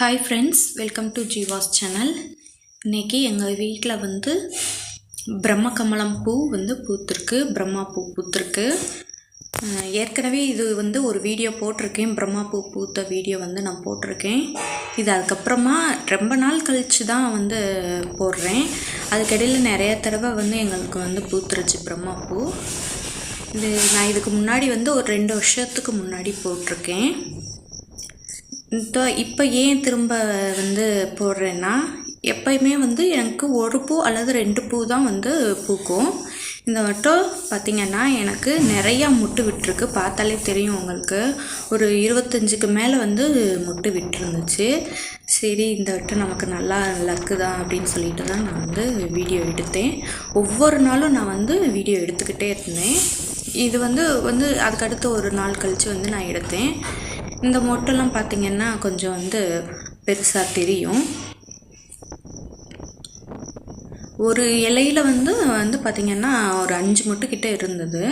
Hi friends welcome to Jeeva's channel இன்றைக்கி எங்கள் வீட்டில் வந்து பிரம்ம கமலம் பூ வந்து பூத்திருக்கு. பிரம்மா பூ பூத்திருக்கு. ஏற்கனவே இது வந்து ஒரு வீடியோ போட்டிருக்கேன். பிரம்மா பூ பூத்த வீடியோ வந்து நான் போட்டிருக்கேன். இது அதுக்கப்புறமா ரொம்ப நாள் கழித்து தான் வந்து போடுறேன். அதுக்கிடையில் நிறைய தடவை வந்து எங்களுக்கு வந்து பூத்துருச்சு பிரம்மா பூ. இது நான் இதுக்கு முன்னாடி வந்து ஒரு ரெண்டு வருஷத்துக்கு முன்னாடி போட்டிருக்கேன். இப்போ ஏன் திரும்ப வந்து போடுறேன்னா எப்பயுமே வந்து எனக்கு ஒரு பூ அல்லது ரெண்டு பூ தான் வந்து பூக்கும். இந்த வட்டம் பார்த்திங்கன்னா எனக்கு நிறையா முட்டு விட்டுருக்கு. பார்த்தாலே தெரியும் உங்களுக்கு. ஒரு இருபத்தஞ்சுக்கு மேலே வந்து முட்டு விட்டுருந்துச்சு. சரி இந்த வட்டம் நமக்கு நல்லா லக்கு தான் அப்படின்னு சொல்லிட்டு தான் நான் வந்து வீடியோ எடுத்தேன். ஒவ்வொரு நாளும் நான் வந்து வீடியோ எடுத்துக்கிட்டே இருந்தேன். இது வந்து வந்து அதுக்கடுத்து ஒரு நாள் கழித்து வந்து நான் எடுத்தேன். இந்த மொட்டெல்லாம் பார்த்திங்கன்னா கொஞ்சம் வந்து பெருசாக தெரியும். ஒரு இலையில வந்து வந்து பார்த்திங்கன்னா ஒரு அஞ்சு மொட்டு கிட்டே இருந்தது.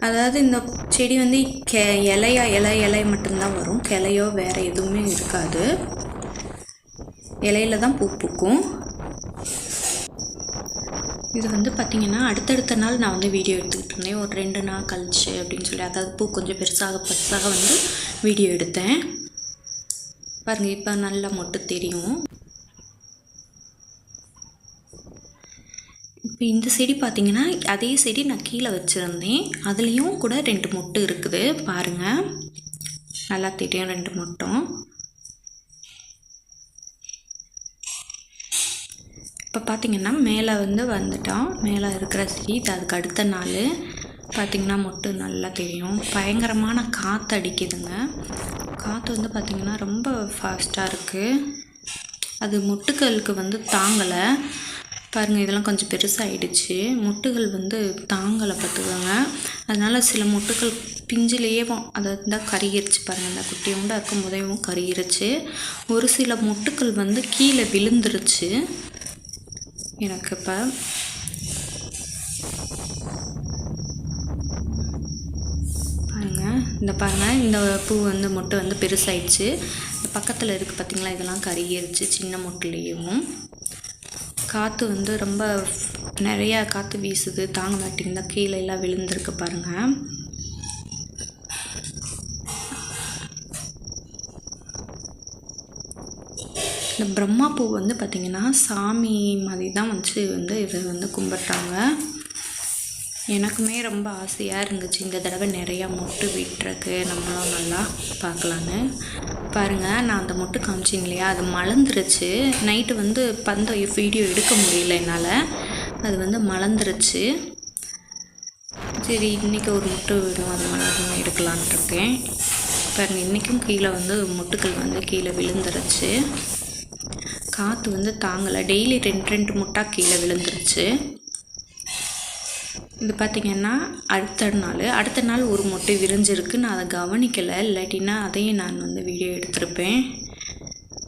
அதாவது இந்த செடி வந்து கெ இலையா இலை இலை மட்டும்தான் வரும். கிளையோ வேறு எதுவுமே இருக்காது. இலையில தான் பூ பூக்கும். இது வந்து பார்த்திங்கன்னா அடுத்தடுத்த நாள் நான் வந்து வீடியோ எடுத்துக்கிட்டு இருந்தேன். ஒரு ரெண்டு நாள் கழிச்சு அப்படின்னு சொல்லி அதாவது பூ கொஞ்சம் பெருசாக பெருசாக வந்து வீடியோ எடுத்தேன். பாருங்கள் இப்போ நல்லா மொட்டு தெரியும். இப்போ இந்த செடி பார்த்திங்கன்னா அதே செடி நான் கீழே வச்சுருந்தேன். அதுலேயும் கூட ரெண்டு மொட்டு இருக்குது. பாருங்கள் நல்லா தெரியும் ரெண்டு மொட்டும். இப்போ பார்த்திங்கன்னா மேலே வந்து வந்துட்டோம். மேலே இருக்கிற சீட் அதுக்கு அடுத்த நாள் பார்த்திங்கன்னா மொட்டு நல்லா தெரியும். பயங்கரமான காற்று அடிக்குதுங்க. காற்று வந்து பார்த்திங்கன்னா ரொம்ப ஃபாஸ்ட்டாக இருக்குது அது முட்டுகளுக்கு வந்து தாங்கலை. பாருங்கள் இதெல்லாம் கொஞ்சம் பெருசாகிடுச்சு முட்டுகள் வந்து தாங்கலை பார்த்துக்கோங்க அதனால் சில முட்டுகள் பிஞ்சிலேயேவும் அதை தான் கருகிருச்சு பாருங்கள் அந்த குட்டியோட இருக்கும் போதேவும் கருகிருச்சு. ஒரு சில முட்டுக்கள் வந்து கீழே விழுந்துருச்சு. எனக்கு இப்போ பாருங்கள் இந்த பாருங்கள் இந்த பூ வந்து மொட்டை வந்து பெருசாயிடுச்சு. பக்கத்தில் இருக்குது பார்த்திங்களா இதெல்லாம் கருகிருச்சு சின்ன மொட்டுலேயும் காற்று வந்து ரொம்ப நிறையா காற்று வீசுது தாங்க மாட்டேங்குது கீழே எல்லாம் விழுந்திருக்கு பாருங்கள் இந்த பிரம்மா பூ வந்து பார்த்திங்கன்னா சாமி மாதிரி தான் வச்சு வந்து இதை வந்து கும்பிட்றாங்க எனக்குமே ரொம்ப ஆசையாக இருந்துச்சு. இந்த தடவை நிறையா மொட்டு விட்டுருக்கு. நம்மளும் நல்லா பார்க்கலான்னு. பாருங்கள் நான் அந்த மொட்டு காமிச்சிங்க இல்லையா? அது மலர்ந்துருச்சு. நைட்டு வந்து பந்த வீடியோ எடுக்க முடியல என்னால். அது வந்து மலர்ந்துருச்சு. சரி இன்றைக்கி ஒரு முட்டை விடும். அது மலர்ந்து எடுக்கலான்ட்டு இருக்கேன். பாருங்கள் இன்றைக்கும் கீழே வந்து முட்டுக்கள் வந்து கீழே விழுந்துருச்சு. காற்று வந்து தாங்கலை. டெய்லி ரெண்டு ரெண்டு முட்டா கீழே விழுந்துருச்சு. இது பார்த்திங்கன்னா அடுத்த நாள். அடுத்த நாள் ஒரு முட்டை விரிஞ்சிருக்கு. நான் அதை கவனிக்கலை. இல்லாட்டினா அதையும் நான் வந்து வீடியோ எடுத்திருப்பேன்.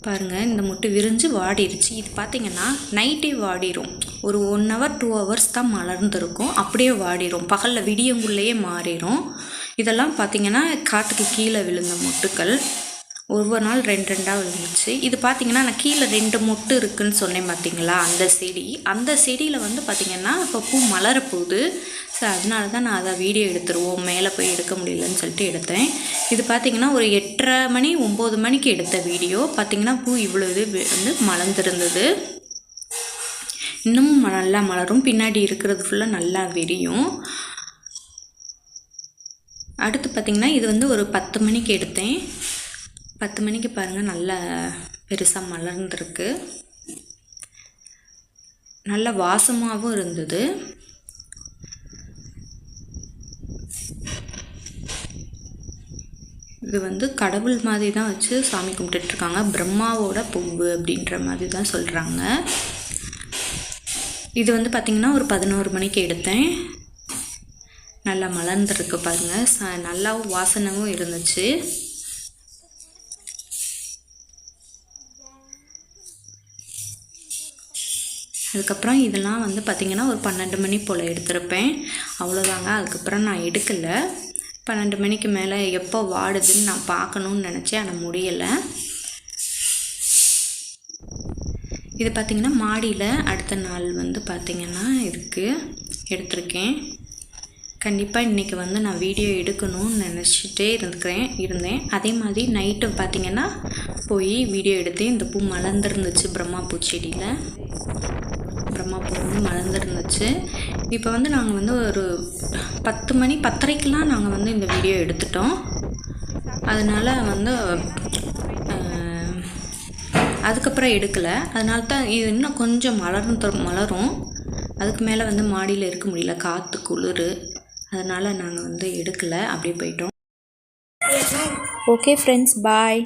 பாருங்கள் இந்த முட்டை விரிஞ்சு வாடிருச்சு. இது பார்த்திங்கன்னா நைட்டே வாடிரும். ஒரு ஒன் ஹவர் டூ ஹவர்ஸ் தான் மலர்ந்துருக்கும். அப்படியே வாடிரும். பகலில் விடியங்குள்ளேயே மாறிடும் இதெல்லாம் பார்த்திங்கன்னா காற்றுக்கு கீழே விழுந்த முட்டுக்கள். ஒவ்வொரு நாள் ரெண்டு ரெண்டாக விழுந்துச்சு. இது பார்த்திங்கன்னா நான் கீழே ரெண்டு மொட்டு இருக்குன்னு சொன்னேன் பார்த்தீங்களா அந்த செடி. அந்த செடியில் வந்து பார்த்திங்கன்னா இப்போ பூ மலர போகுது. ஸோ அதனால தான் நான் அதை வீடியோ எடுத்துருவோம். மேலே போய் எடுக்க முடியலன்னு சொல்லிட்டு எடுத்தேன். இது பார்த்திங்கன்னா ஒரு எட்டரை மணி ஒம்பது மணிக்கு எடுத்த வீடியோ. பார்த்திங்கன்னா பூ இவ்வளோ இது வந்து மலர்ந்துருந்தது. இன்னமும் நல்லா மலரும். பின்னாடி இருக்கிறது ஃபுல்லாக நல்லா விரியும். அடுத்து பார்த்திங்கன்னா இது வந்து ஒரு பத்து மணிக்கு எடுத்தேன். பத்து மணிக்கு பாருங்கள் நல்லா பெருசாக மலர்ந்துருக்கு. நல்ல வாசமாகவும் இருந்தது. இது வந்து கடவுள் மாதிரி தான் வச்சு சாமி கும்பிட்டுட்ருக்காங்க பிரம்மாவோட பூவு அப்படின்ற மாதிரி தான் சொல்கிறாங்க இது வந்து பார்த்திங்கன்னா ஒரு பதினோரு மணிக்கு எடுத்தேன். நல்லா மலர்ந்துருக்கு பாருங்கள் ச நல்லாவும் வாசனவும் இருந்துச்சு. அதுக்கப்புறம் இதெல்லாம் வந்து பார்த்திங்கன்னா ஒரு பன்னெண்டு மணி போல் எடுத்திருப்பேன். அவ்வளோதாங்க அதுக்கப்புறம் நான் எடுக்கலை. பன்னெண்டு மணிக்கு மேலே எப்போ வாடுதுன்னு நான் பார்க்கணுன்னு நினச்சேன். ஆனால் முடியலை. இது பார்த்திங்கன்னா மாடியில் அடுத்த நாள் வந்து பார்த்திங்கன்னா இருக்குது எடுத்திருக்கேன். கண்டிப்பாக இன்றைக்கி வந்து நான் வீடியோ எடுக்கணும்னு நினச்சிட்டே இருந்துக்கிறேன் இருந்தேன். அதே மாதிரி நைட்டு பார்த்திங்கன்னா போய் வீடியோ எடுத்தேன். இந்த பூ மலர்ந்துருந்துச்சு பிரம்மா பூச்செடியில். அப்புறமா போகிறோம்னு மறந்துருந்துச்சு. மலர்ந்துருந்துச்சு இப்போ வந்து நாங்கள் வந்து ஒரு பத்து மணி பத்தரைக்கெலாம் நாங்கள் வந்து இந்த வீடியோ எடுத்துட்டோம். அதனால் வந்து அதுக்கப்புறம் எடுக்கலை. அதனால தான் இது இன்னும் கொஞ்சம் மலரும் மலரும். அதுக்கு மேலே வந்து மாடியில் இருக்க முடியல. காற்று குளிர். அதனால் நாங்கள் வந்து எடுக்கலை. அப்படியே போயிட்டோம். Okay friends bye